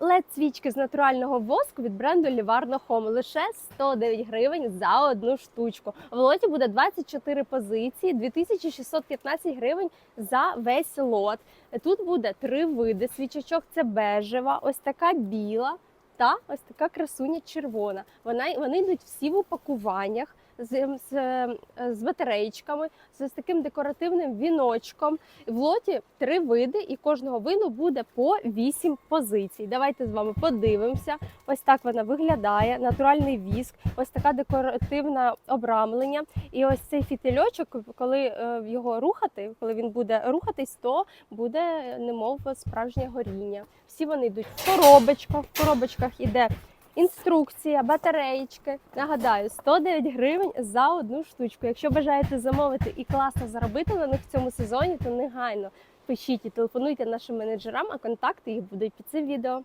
led свічки з натурального воску від бренду Livarno Home. Лише 109 гривень за одну штучку. В лоті буде 24 позиції, 2615 гривень за весь лот. Тут буде три види свічечок: це бежева, ось така біла та ось така красуня червона. Вона вони йдуть всі в упакуваннях. З, з, з батареєчками, з таким декоративним віночком. В лоті три види, і кожного виду буде по 8 позицій. Давайте з вами подивимося. Ось так вона виглядає. Натуральний віск, ось така декоративне обрамлення. І ось цей фітильочок, коли е, його рухати, коли він буде рухатись, то буде немов справжнє горіння. Всі вони йдуть в коробочках. В коробочках іде інструкція, батареєчки. Нагадаю, 109 гривень за одну штучку. Якщо бажаєте замовити і класно заробити на них в цьому сезоні, то негайно пишіть і телефонуйте нашим менеджерам, а контакти їх будуть під цим відео.